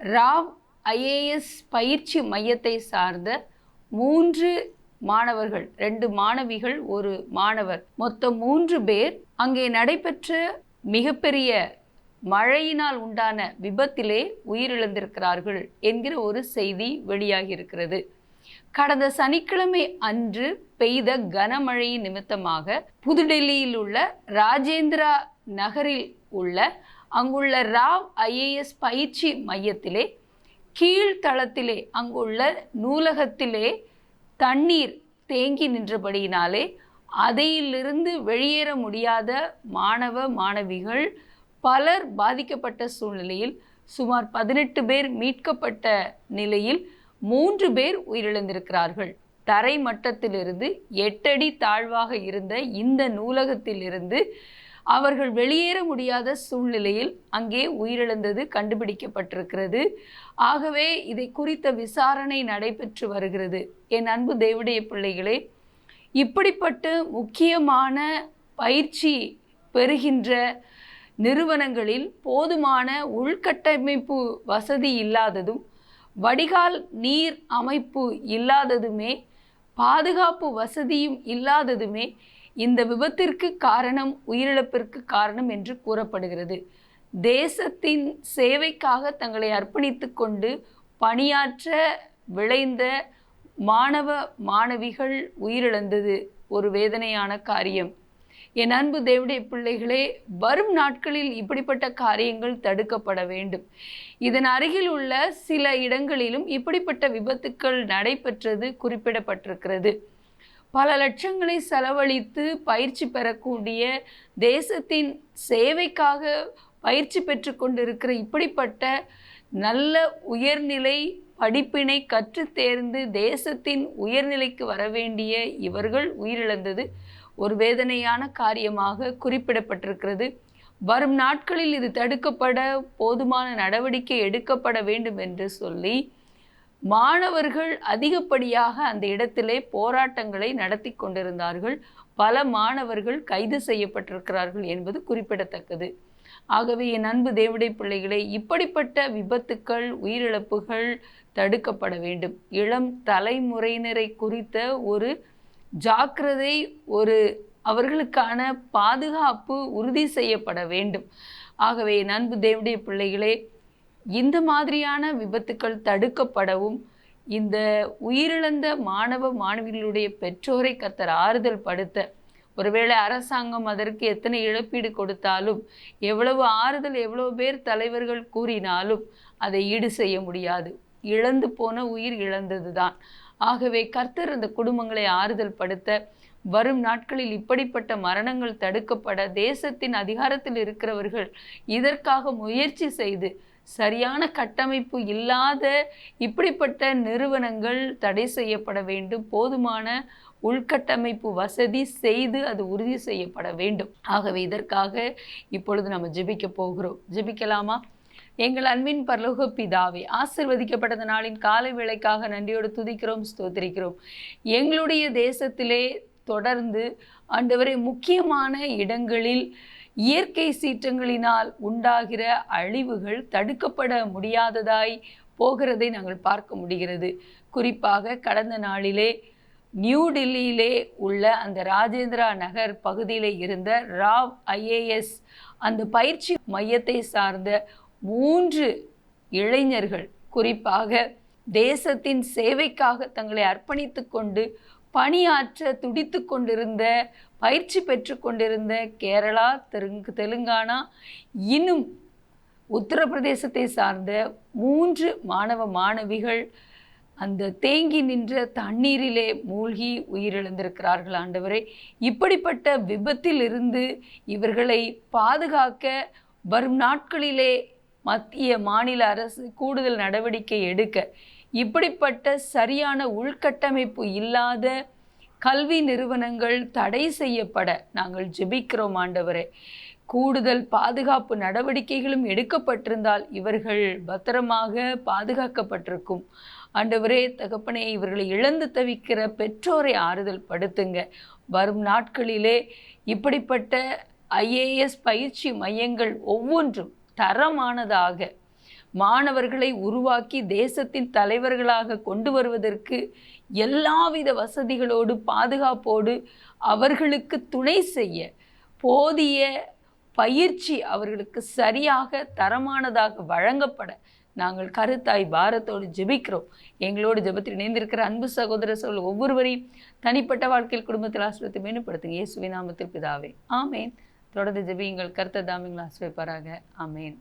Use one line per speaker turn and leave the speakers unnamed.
Rao IAS பயிற்சி மையத்தை சார்ந்த மூன்று மாணவர்கள் ரெண்டு மாணவிகள் ஒரு மாணவர். மொத்தம் மூன்று பேர் அங்கே நடைபெற்ற மிகப்பெரிய மழையினால் உண்டான விபத்திலே உயிரிழந்திருக்கிறார்கள் என்கிற ஒரு செய்தி வெளியாகியிருக்கிறது. கடந்த சனிக்கிழமை அன்று பெய்த கனமழையின் நிமித்தமாக புதுடெல்லியில் உள்ள ராஜேந்திரா நகரில் உள்ள அங்குள்ள ராவ் ஐஏஎஸ் பயிற்சி மையத்திலே கீழ்த்தளத்திலே அங்குள்ள நூலகத்திலே தண்ணீர் தேங்கி நின்றபடியினாலே அதையிலிருந்து வெளியேற முடியாத மாணவ மாணவிகள் பலர் பாதிக்கப்பட்ட சூழ்நிலையில் சுமார் பதினெட்டு பேர் மீட்கப்பட்ட நிலையில் மூன்று பேர் உயிரிழந்திருக்கிறார்கள். தரை மட்டத்திலிருந்து எட்டடி தாழ்வாக இருந்த இந்த நூலகத்திலிருந்து அவர்கள் வெளியேற முடியாத சூழ்நிலையில் அங்கே உயிரிழந்தது கண்டுபிடிக்கப்பட்டிருக்கிறது. ஆகவே இதை குறித்த விசாரணை நடைபெற்று வருகிறது. என் அன்பு தேவடைய பிள்ளைகளே இப்படிப்பட்ட முக்கியமான பயிற்சி பெறுகின்ற நிறுவனங்களில் போதுமான உள்கட்டமைப்பு வசதி இல்லாததும் வடிகால் நீர் அமைப்பு இல்லாததுமே பாதுகாப்பு வசதியும் இல்லாததுமே இந்த விபத்திற்கு காரணம் உயிரிழப்பிற்கு காரணம் என்று கூறப்படுகிறது. தேசத்தின் சேவைக்காக தங்களை அர்ப்பணித்து கொண்டு பணியாற்ற விளைந்த மாணவ மாணவிகள் உயிரிழந்தது ஒரு வேதனையான காரியம். என் அன்பு தேவடைய பிள்ளைகளே வரும் நாட்களில் இப்படிப்பட்ட காரியங்கள் தடுக்கப்பட வேண்டும். இதன் அருகில் உள்ள சில இடங்களிலும் இப்படிப்பட்ட விபத்துக்கள் நடைபெற்றது குறிப்பிடப்பட்டிருக்கிறது. பல லட்சங்களை செலவழித்து பயிற்சி பெறக்கூடிய தேசத்தின் சேவைக்காக பயிற்சி பெற்று கொண்டிருக்கிற இப்படிப்பட்ட நல்ல உயர்நிலை படிப்பினை கற்று தேர்ந்து தேசத்தின் உயர்நிலைக்கு வர வேண்டிய இவர்கள் உயிரிழந்தது ஒரு வேதனையான காரியமாக குறிப்பிடப்பட்டிருக்கிறது. வரும் நாட்களில் இது தடுக்கப்பட போதுமான நடவடிக்கை எடுக்கப்பட வேண்டும் என்று சொல்லி மாணவர்கள் அதிகப்படியாக அந்த இடத்திலே போராட்டங்களை நடத்தி கொண்டிருந்தார்கள். பல மாணவர்கள் கைது செய்யப்பட்டிருக்கிறார்கள் என்பது குறிப்பிடத்தக்கது. ஆகவே என் அன்பு தேவிடை பிள்ளைகளை இப்படிப்பட்ட விபத்துக்கள் உயிரிழப்புகள் தடுக்கப்பட வேண்டும். இளம் தலைமுறையினரை குறித்த ஒரு ஜாக்கிரதை ஒரு அவர்களுக்கான பாதுகாப்பு உறுதி செய்யப்பட வேண்டும். ஆகவே என் அன்பு தேவடைய பிள்ளைகளே இந்த மாதிரியான விபத்துக்கள் தடுக்கப்படவும் இந்த உயிரிழந்த மாணவ மாணவிகளுடைய பெற்றோரை கத்தர் ஆறுதல் படுத்த ஒருவேளை அரசாங்கம் அதற்கு எத்தனை இழப்பீடு கொடுத்தாலும் எவ்வளவு ஆறுதல் எவ்வளவு பேர் தலைவர்கள் கூறினாலும் அதை ஈடு செய்ய முடியாது. இழந்து போன உயிர் இழந்தது தான் ஆகவே கர்த்தர் அந்த குடும்பங்களை ஆறுதல் படுத்த வரும் நாட்களில் இப்படிப்பட்ட மரணங்கள் தடுக்கப்பட தேசத்தின் அதிகாரத்தில் இருக்கிறவர்கள் இதற்காக முயற்சி செய்து சரியான கட்டமைப்பு இல்லாத இப்படிப்பட்ட நிறுவனங்கள் தடை செய்யப்பட வேண்டும். போதுமான உள்கட்டமைப்பு வசதி செய்து அது உறுதி செய்யப்பட வேண்டும். ஆகவே இதற்காக இப்பொழுது நம்ம ஜெபிக்க போகிறோம். ஜெபிக்கலாமா? எங்கள் அன்பின் பரலோக பிதாவே ஆசிர்வதிக்கப்பட்ட நாளின் காலை வேளைக்காக நன்றியோடு துதிக்கிறோம் ஸ்தோத்திரிக்கிறோம். எங்களுடைய தேசத்திலே தொடர்ந்து ஆண்டவரை முக்கியமான இடங்களில் இயற்கை சீற்றங்களினால் உண்டாகிற அழிவுகள் தடுக்கப்பட முடியாததாய் போகிறதை நாங்கள் பார்க்க முடிகிறது. குறிப்பாக கடந்த நாளிலே நியூ டெல்லியிலே உள்ள அந்த ராஜேந்திரா நகர் பகுதியில் இருந்த ராவ் ஐஏஎஸ் அந்த பயிற்சி மையத்தை சார்ந்த மூன்று இளைஞர்கள் குறிப்பாக தேசத்தின் சேவைக்காக தங்களை அர்ப்பணித்து கொண்டு பணியாற்ற துடித்து கொண்டிருந்த பயிற்சி பெற்று கொண்டிருந்த கேரளா தெலுங்கு தெலுங்கானா இன்னும் உத்தரப்பிரதேசத்தை சார்ந்த மூன்று மாணவ மாணவிகள் அந்த தேங்கி நின்ற தண்ணீரிலே மூழ்கி உயிரிழந்திருக்கிறார்கள் ஆண்டவரே. இப்படிப்பட்ட விபத்தில் இருந்து இவர்களை பாதுகாக்க வரும் நாட்களிலே மத்திய மாநில அரசு கூடுதல் நடவடிக்கை எடுக்க இப்படிப்பட்ட சரியான உள்கட்டமைப்பு இல்லாத கல்வி நிறுவனங்கள் தடை செய்யப்பட நாங்கள் ஜெபிக்கிறோம் ஆண்டவரே. கூடுதல் பாதுகாப்பு நடவடிக்கைகளும் எடுக்கப்பட்டிருந்தால் இவர்கள் பத்திரமாக பாதுகாக்கப்பட்டிருக்கும். ஆண்டவரே தகப்பனே இவர்களை இழந்து தவிக்கிற பெற்றோரை ஆறுதல் படுத்துங்க. வரும் நாட்களிலே இப்படிப்பட்ட ஐஏஎஸ் பயிற்சி மையங்கள் ஒவ்வொன்றும் தரமானதாக மாணவர்களை உருவாக்கி தேசத்தின் தலைவர்களாக கொண்டு வருவதற்கு எல்லாவித வசதிகளோடு பாதுகாப்போடு அவர்களுக்கு துணை செய்ய போதிய பயிற்சி அவர்களுக்கு சரியாக தரமானதாக வழங்கப்பட நாங்கள் கருத்தாய் பாரத்தோடு ஜெபிக்கிறோம். எங்களோடு ஜெபத்தில் இணைந்திருக்கிற அன்பு சகோதர சொல் ஒவ்வொருவரையும் தனிப்பட்ட வாழ்க்கையில் குடும்பத்தில் ஆசிரியத்தை மேம்படுத்துங்க இயேசுவின் நாமத்திற்கு பிதாவே. ஆமேன். தொடர்ந்து ஜெபியுங்கள். கருத்த தாமிங்களை ஆசிரியப்பாராக ஆமேன்.